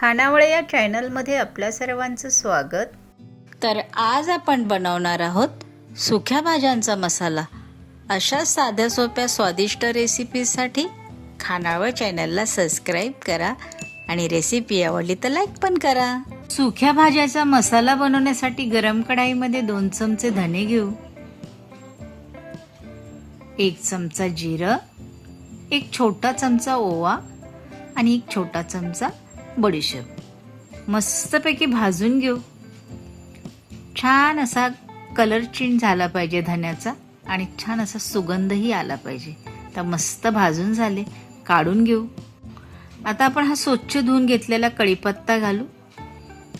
खानावळे या चॅनलमध्ये आपल्या सर्वांचं स्वागत. तर आज आपण बनवणार आहोत सुक्या भाज्यांचा मसाला. अशा साध्या सोप्या स्वादिष्ट रेसिपीसाठी खानावळ चॅनलला सबस्क्राईब करा आणि रेसिपी आवडली तर लाईक पण करा. सुक्या भाज्याचा मसाला बनवण्यासाठी गरम कढाईमध्ये दोन चमचे धने घेऊ. एक चमचा जिरं एक छोटा चमचा ओवा आणि एक छोटा चमचा बडीशेप. मस्तपैकी भाजून घेऊ. छान असा कलर चेंज झाला पाहिजे धन्याचा आणि छान असा सुगंधही आला पाहिजे. तर मस्त भाजून झाले काढून घेऊ. आता आपण हा स्वच्छ धुवून घेतलेला कढीपत्ता घालू.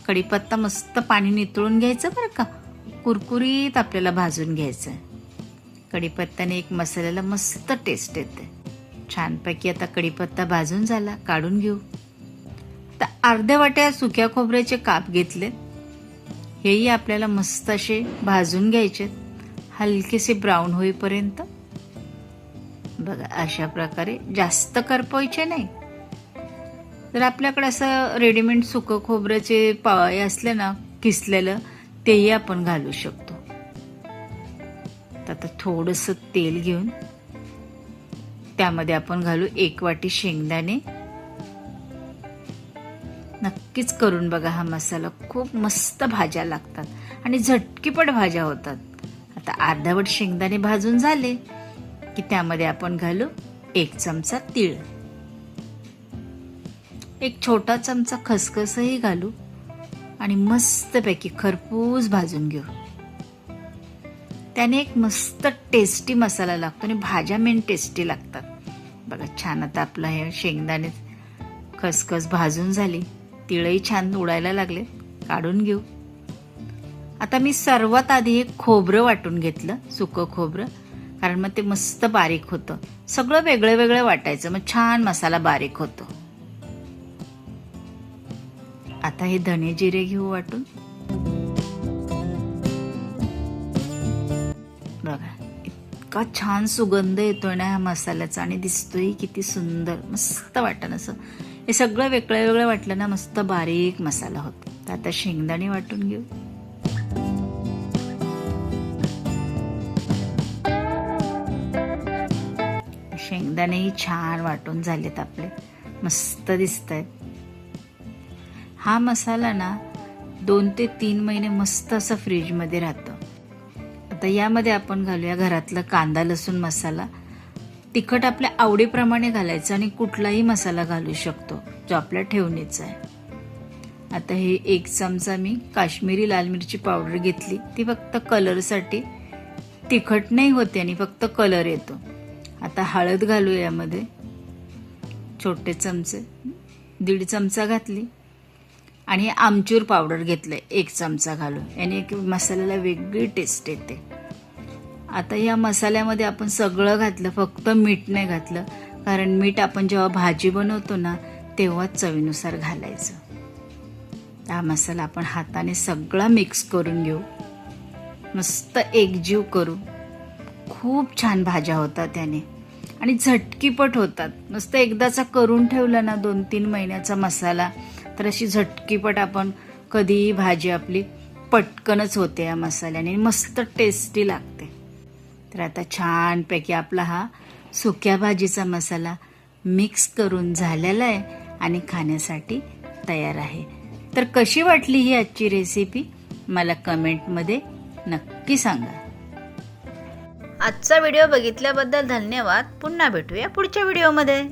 कढीपत्ता मस्त पाणी नितळून घ्यायचं बरं का? कुरकुरीत आपल्याला भाजून घ्यायचं कढीपत्त्याने एक मसाल्याला मस्त टेस्ट येते. छानपैकी आता कढीपत्ता भाजून झाला काढून घेऊ. अर्ध्या वाट्या सुक्या खोबऱ्याचे काप घेतले हेही आपल्याला मस्त असे भाजून घ्यायचे. हलकेसे ब्राऊन होईपर्यंत. बघा अशा प्रकारे जास्त करपवायचे नाही. जर आपल्याकडे असं रेडीमेड सुकं खोबऱ्याचे पाय असले ना किसलेलं तेही आपण घालू शकतो. तर आता थोडंसं तेल घेऊन त्यामध्ये आपण घालू एक वाटी शेंगदाणे. नक्कीच करून बघा हा मसाला. खूप मस्त भाज्या लागतात. आणि झटकीपट भाज्या होतात. आता अर्धावट शेंगदाणे भाजून झाले की त्यामध्ये आपण घालू एक चमचा तीळ. एक छोटा चमचा खसखसही घालू आणि मस्तपैकी खरपूस भाजून घेऊ. त्याने एक मस्त टेस्टी मसाला लागतो आणि भाज्या मेन टेस्टी लागतात. बघा छान आता आपलं हे शेंगदाणे खसखस भाजून झाली. तिळही छान उडायला लागले. काढून घेऊ. आता मी सर्वात आधी हे खोबरं वाटून घेतलं सुकं खोबरं. कारण मग ते मस्त बारीक होतं. सगळं वेगळं वेगळं वाटायचं. मग छान मसाला बारीक होतो. आता हे धने जिरे घेऊ वाटून. बघा इतका छान सुगंध येतोय ना ह्या मसाल्याचा आणि दिसतोय किती सुंदर. मस्त वाटतं असं. हे सगळं वेगळं वेगळं वाटलं ना मस्त बारीक मसाला होतो. तर आता शेंगदाणे वाटून घेऊ. शेंगदाणेही छान वाटून झालेत आपले. मस्त दिसत आहेत हा मसाला ना दोन ते तीन महिने मस्त असा फ्रीजमध्ये राहतो. आता यामध्ये आपण घालूया घरातला कांदा लसूण मसाला. तिखट आपल्या आवडीप्रमाणे घालायचं आणि कुठलाही मसाला घालू शकतो जो आपल्या ठेवणीचा आहे. आता हे एक चमचा मी काश्मीरी लाल मिरची पावडर घेतली. ती फक्त कलरसाठी. तिखट नाही होते आणि फक्त कलर येतो. आता हळद घालू यामध्ये. छोटे चमचे. दीड चमचा घातली. आणि आमचूर पावडर घेतलं एक चमचा घालू याने मसाल्याला वेगळी टेस्ट येते. आता या मसाल्यामध्ये आपण सगळं घातलं फक्त मीठ नाही घातलं. कारण मीठ आपण जेव्हा भाजी बनवतो ना तेव्हाच चवीनुसार घालायचं. हा मसाला आपण हाताने सगळा मिक्स करून घेऊ. मस्त एकजीव करू. खूप छान भाज्या होतात त्याने. आणि झटकीपट होतात. मस्त एकदाचा करून ठेवला ना दोन तीन महिन्याचा मसाला तर अशी झटकीपट आपण कधीही भाजी आपली पटकनच होते या मसाल्याने. मस्त टेस्टी लागते. तर आता छानपैकी आपला हा सुक्या भाजीचा मसाला मिक्स करून झालेला आहे आणि खाण्यासाठी तयार आहे. तर कशी वाटली ही आजची रेसिपी मला कमेंटमध्ये नक्की सांगा. आजचा व्हिडिओ बघितल्याबद्दल धन्यवाद. पुन्हा भेटूया पुढच्या व्हिडिओमध्ये